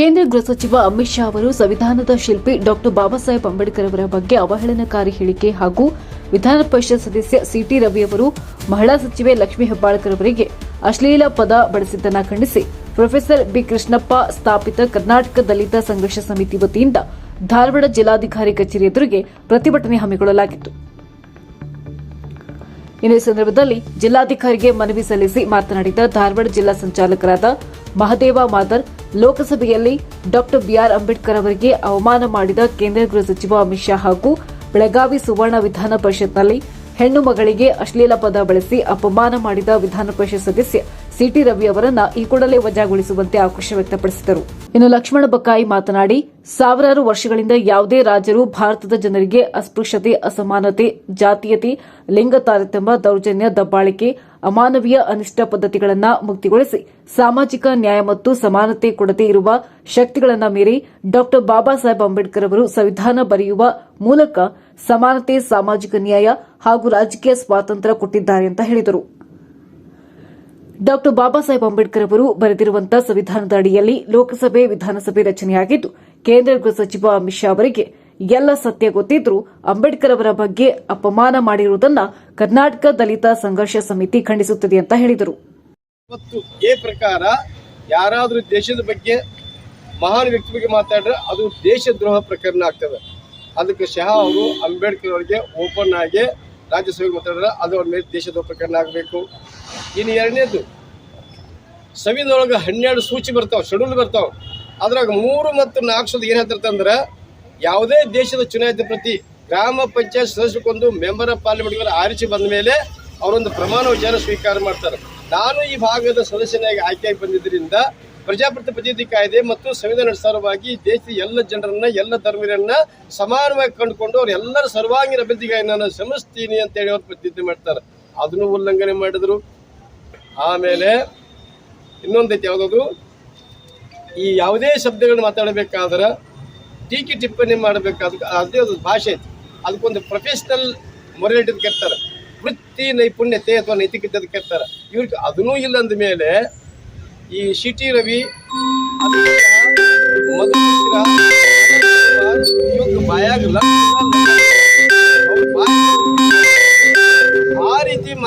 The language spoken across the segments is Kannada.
ಕೇಂದ್ರ ಗೃಹ ಸಚಿವ ಅಮಿತ್ ಶಾ ಅವರು ಸಂವಿಧಾನದ ಶಿಲ್ಪಿ ಡಾಕ್ಟರ್ ಬಾಬಾ ಸಾಹೇಬ್ ಅಂಬೇಡ್ಕರ್ ಅವರ ಬಗ್ಗೆ ಅವಹೇಳನಕಾರಿ ಹೇಳಿಕೆ ಹಾಗೂ ವಿಧಾನ ಪರಿಷತ್ ಸದಸ್ಯ ಸಿಟಿ ರವಿ ಅವರು ಮಹಿಳಾ ಸಚಿವೆ ಲಕ್ಷ್ಮೀ ಹೆಬ್ಬಾಳ್ಕರ್ ಅವರಿಗೆ ಅಶ್ಲೀಲ ಪದ ಬಳಸಿದ್ದನ್ನು ಖಂಡಿಸಿ ಪ್ರೊಫೆಸರ್ ಬಿ. ಕೃಷ್ಣಪ್ಪ ಸ್ಥಾಪಿತ ಕರ್ನಾಟಕ ದಲಿತ ಸಂಘರ್ಷ ಸಮಿತಿ ವತಿಯಿಂದ ಧಾರವಾಡ ಜಿಲ್ಲಾಧಿಕಾರಿ ಕಚೇರಿ ಎದುರಿಗೆ ಪ್ರತಿಭಟನೆ ಹಮ್ಮಿಕೊಳ್ಳಲಾಗಿತ್ತು. ಈ ಸಂದರ್ಭದಲ್ಲಿ ಜಿಲ್ಲಾಧಿಕಾರಿಗೆ ಮನವಿ ಸಲ್ಲಿಸಿ ಮಾತನಾಡಿದ ಧಾರವಾಡ ಜಿಲ್ಲಾ ಸಂಚಾಲಕರಾದ ಮಹದೇವ ಮಾದರ್ ಲೋಕಸಭೆಯಲ್ಲಿ ಡಾಕ್ಟರ್ ಬಿಆರ್ ಅಂಬೇಡ್ಕರ್ ಅವರಿಗೆ ಅವಮಾನ ಮಾಡಿದ ಕೇಂದ್ರ ಗೃಹ ಸಚಿವ ಅಮಿತ್ ಶಾ ಹಾಗೂ ಬೆಳಗಾವಿ ಸುವರ್ಣ ವಿಧಾನ ಪರಿಷತ್ನಲ್ಲಿ ಹೆಣ್ಣು ಮಗಳಿಗೆ ಅಶ್ಲೀಲ ಪದ ಬಳಸಿ ಅಪಮಾನ ಮಾಡಿದ ವಿಧಾನ ಪರಿಷತ್ ಸದಸ್ಯ ಸಿಟಿ ರವಿ ಅವರನ್ನ ಈ ಕೂಡಲೇ ವಜಾಗೊಳಿಸುವಂತೆ ಆಕ್ರೋಶ ವ್ಯಕ್ತಪಡಿಸಿದರು. ಇನ್ನು ಲಕ್ಷ್ಮಣ ಬಕ್ಕಾಯಿ ಮಾತನಾಡಿ, ಸಾವಿರಾರು ವರ್ಷಗಳಿಂದ ಯಾವುದೇ ರಾಜರು ಭಾರತದ ಜನರಿಗೆ ಅಸ್ಪೃಶ್ಯತೆ, ಅಸಮಾನತೆ, ಜಾತೀಯತೆ, ಲಿಂಗ ತಾರತಮ್ಯ, ದೌರ್ಜನ್ಯ, ದಬ್ಬಾಳಿಕೆ, ಅಮಾನವೀಯ ಅನಿಷ್ಟ ಪದ್ಧತಿಗಳನ್ನು ಮುಕ್ತಿಗೊಳಿಸಿ ಸಾಮಾಜಿಕ ನ್ಯಾಯ ಮತ್ತು ಸಮಾನತೆ ಕೊಡದೇ ಇರುವ ಶಕ್ತಿಗಳನ್ನು ಮೀರಿ ಡಾಕ್ಟರ್ ಬಾಬಾ ಸಾಹೇಬ್ ಅಂಬೇಡ್ಕರ್ ಅವರು ಸಂವಿಧಾನ ಬರೆಯುವ ಮೂಲಕ ಸಮಾನತೆ, ಸಾಮಾಜಿಕ ನ್ಯಾಯ ಹಾಗೂ ರಾಜಕೀಯ ಸ್ವಾತಂತ್ರ್ಯ ಕೊಟ್ಟಿದ್ದಾರೆ ಅಂತ ಹೇಳಿದರು. ಡಾಕ್ಟರ್ ಬಾಬಾ ಸಾಹೇಬ್ ಅಂಬೇಡ್ಕರ್ ಅವರು ಬರೆದಿರುವಂತಹ ಸಂವಿಧಾನದ ಅಡಿಯಲ್ಲಿ ಲೋಕಸಭೆ ವಿಧಾನಸಭೆ ರಚನೆಯಾಗಿದ್ದು, ಕೇಂದ್ರ ಗೃಹ ಸಚಿವ ಅಮಿತ್ ಶಾ ಅವರಿಗೆ ಎಲ್ಲ ಸತ್ಯ ಗೊತ್ತಿದ್ರೂ ಅಂಬೇಡ್ಕರ್ ಅವರ ಬಗ್ಗೆ ಅಪಮಾನ ಮಾಡಿರುವುದನ್ನು ಕರ್ನಾಟಕ ದಲಿತ ಸಂಘರ್ಷ ಸಮಿತಿ ಖಂಡಿಸುತ್ತದೆ ಅಂತ ಹೇಳಿದರು. ಮತ್ತು ಈ ಪ್ರಕಾರ ಯಾರಾದರೂ ದೇಶದ ಬಗ್ಗೆ ಮಹಾನ್ ವ್ಯಕ್ತಿ ಬಗ್ಗೆ ಮಾತಾಡಿದ್ರೆ ಅದು ದೇಶದ್ರೋಹ ಪ್ರಕರಣ ಆಗ್ತದೆ. ಅದಕ್ಕೆ ಶಹಾ ಅವರು ಅಂಬೇಡ್ಕರ್ ಅವರಿಗೆ ಓಪನ್ ಆಗಿ ರಾಜ್ಯಸಭೆಗೆ ಮಾತಾಡಿದ್ರೆ ಅದು ಅವ್ರ ಮೇಲೆ ದೇಶದ್ರೋಹ ಪ್ರಕರಣ ಆಗಬೇಕು. ಇನ್ನು ಎರಡನೇದು ಸಂವಿಧಾನದೊಳಗೆ ಹನ್ನೆರಡು ಸೂಚಿ ಬರ್ತಾವೆ, ಶೆಡ್ಯೂಲ್ ಬರ್ತಾವೆ. ಅದ್ರಾಗ ಮೂರು ಮತ್ತು ನಾಲ್ಕು ಸದ ಏನು ಹೇಳ್ತಿರ್ತಂದ್ರೆ ಯಾವುದೇ ದೇಶದ ಚುನಾಯಿತ ಪ್ರತಿ ಗ್ರಾಮ ಪಂಚಾಯತ್ ಸದಸ್ಯಕ್ಕೊಂದು ಮೆಂಬರ್ ಆಫ್ ಪಾರ್ಲಿಮೆಂಟ್ಗಳು ಆರಿಸಿ ಬಂದ ಮೇಲೆ ಅವರೊಂದು ಪ್ರಮಾಣ ವಿಚಾರ ಸ್ವೀಕಾರ ಮಾಡ್ತಾರೆ. ನಾನು ಈ ಭಾಗದ ಸದಸ್ಯನಾಗಿ ಆಯ್ಕೆಯಾಗಿ ಬಂದಿದ್ದರಿಂದ ಪ್ರಜಾಪ್ರತಿ ಪ್ರತಿನಿಧಿ ಕಾಯ್ದೆ ಮತ್ತು ಸಂವಿಧಾನ ಅನುಸಾರವಾಗಿ ದೇಶದ ಎಲ್ಲ ಜನರನ್ನ, ಎಲ್ಲ ಧರ್ಮೀಯರನ್ನ ಸಮಾನವಾಗಿ ಕಂಡುಕೊಂಡು ಅವ್ರ ಎಲ್ಲರ ಸರ್ವಾಂಗೀಣ ಅಭಿವೃದ್ಧಿಗಾಗಿ ನಾನು ಶ್ರಮಿಸ್ತೀನಿ ಅಂತೇಳಿ ಅವ್ರು ಪ್ರತಿನಿಧಿ ಮಾಡ್ತಾರೆ. ಅದನ್ನು ಉಲ್ಲಂಘನೆ ಮಾಡಿದ್ರು. ಆಮೇಲೆ ಇನ್ನೊಂದೈತಿ ಯಾವುದದು? ಈ ಯಾವುದೇ ಶಬ್ದಗಳನ್ನ ಮಾತಾಡಬೇಕಾದ್ರೆ ಟೀಕೆ ಟಿಪ್ಪಣಿ ಮಾಡಬೇಕಾದ ಅದೇ ಒಂದು ಭಾಷೆ ಐತಿ. ಅದಕ್ಕೊಂದು ಪ್ರೊಫೆಷನಲ್ ಮೊರಲಿಟಿ ಕೆತ್ತಾರೆ ವೃತ್ತಿ ನೈಪುಣ್ಯತೆ ಅಥವಾ ನೈತಿಕತೆ ಅಂತ ಕೆತ್ತಾರೆ ಇವ್ರಿಗೆ ಅದನ್ನೂ ಇಲ್ಲ ಅಂದ ಮೇಲೆ ಈ ಸಿಟಿ ರವಿ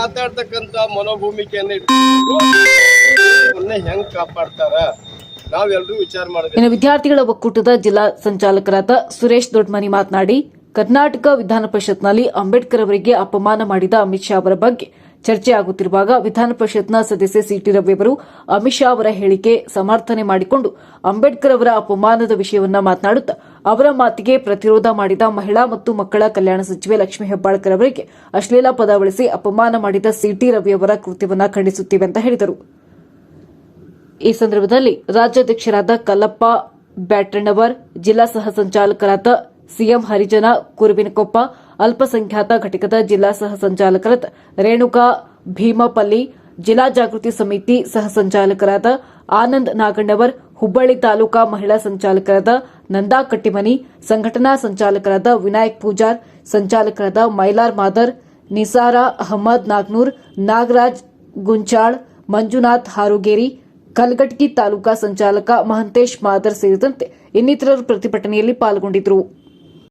ಮಾತಾಡ್ತಕ್ಕಂಥ ಮನೋಭೂಮಿಕೆಯನ್ನು ಹೆಂಗ್ ಕಾಪಾಡ್ತಾರ? ನಾವೆಲ್ಲರೂ ವಿಚಾರ ಇನ್ನು ವಿದ್ಯಾರ್ಥಿಗಳ ಒಕ್ಕೂಟದ ಜಿಲ್ಲಾ ಸಂಚಾಲಕರಾದ ಸುರೇಶ್ ದೊಡ್ಮನಿ ಮಾತನಾಡಿ, ಕರ್ನಾಟಕ ವಿಧಾನ ಪರಿಷತ್ನಲ್ಲಿ ಅಂಬೇಡ್ಕರ್ ಅವರಿಗೆ ಅಪಮಾನ ಮಾಡಿದ ಅಮಿತ್ ಶಾ ಅವರ ಬಗ್ಗೆ ಚರ್ಚೆ ಆಗುತ್ತಿರುವಾಗ ವಿಧಾನ ಸದಸ್ಯ ಸಿಟಿ ರವಿ ಅವರು ಅಮಿತ್ ಶಾ ಅವರ ಹೇಳಿಕೆ ಸಮರ್ಥನೆ ಮಾಡಿಕೊಂಡು ಅಂಬೇಡ್ಕರ್ ಅವರ ಅಪಮಾನದ ವಿಷಯವನ್ನ ಮಾತನಾಡುತ್ತಾ ಅವರ ಮಾತಿಗೆ ಪ್ರತಿರೋಧ ಮಾಡಿದ ಮಹಿಳಾ ಮತ್ತು ಮಕ್ಕಳ ಕಲ್ಯಾಣ ಸಚಿವೆ ಲಕ್ಷ್ಮೀ ಹೆಬ್ಬಾಳ್ಕರ್ ಅವರಿಗೆ ಅಶ್ಲೀಲ ಪದ ಬಳಸಿ ಅಪಮಾನ ಮಾಡಿದ ಸಿಟಿ ರವಿ ಅವರ ಕೃತ್ಯವನ್ನು ಖಂಡಿಸುತ್ತೇವೆ ಅಂತ ಹೇಳಿದರು. ಈ ಸಂದರ್ಭದಲ್ಲಿ ರಾಜ್ಯಾಧ್ಯಕ್ಷರಾದ ಕಲ್ಲಪ್ಪ ಬ್ಯಾಟ್ರಣ್ಣವರ್, ಜಿಲ್ಲಾ ಸಹ ಸಂಚಾಲಕರಾದ ಸಿಎಂ ಹರಿಜನ, ಕುರುಬಿನಕೊಪ್ಪ, ಅಲ್ಪಸಂಖ್ಯಾತ ಘಟಕದ ಜಿಲ್ಲಾ ಸಹ ಸಂಚಾಲಕರಾದ ರೇಣುಕಾ ಭೀಮಪಲ್ಲಿ, ಜಿಲ್ಲಾ ಜಾಗೃತಿ ಸಮಿತಿ ಸಹ ಸಂಚಾಲಕರಾದ ಆನಂದ್ ನಾಗಣ್ಣವರ್, ಹುಬ್ಬಳ್ಳಿ ತಾಲೂಕಾ ಮಹಿಳಾ ಸಂಚಾಲಕರಾದ ನಂದಾ ಕಟ್ಟಿಮನಿ, ಸಂಘಟನಾ ಸಂಚಾಲಕರಾದ ವಿನಾಯಕ್ ಪೂಜಾರ್, ಸಂಚಾಲಕರಾದ ಮೈಲಾರ್ ಮಾದರ್, ನಿಸಾರಾ ಅಹಮದ್ ನಾಗ್ನೂರ್, ನಾಗರಾಜ್ ಗುಂಚಾಳ್, ಮಂಜುನಾಥ್ ಹಾರುಗೇರಿ ಕಲ್ಗಟ್ಟಿ ತಾಲೂಕಾ ಸಂಚಾಲಕ ಮಹಂತೇಶ್ ಮಾದರ್ ಸೇರಿದಂತೆ ಇನ್ನಿತರರು ಪ್ರತಿಭಟನೆಯಲ್ಲಿ ಪಾಲ್ಗೊಂಡಿದ್ದರು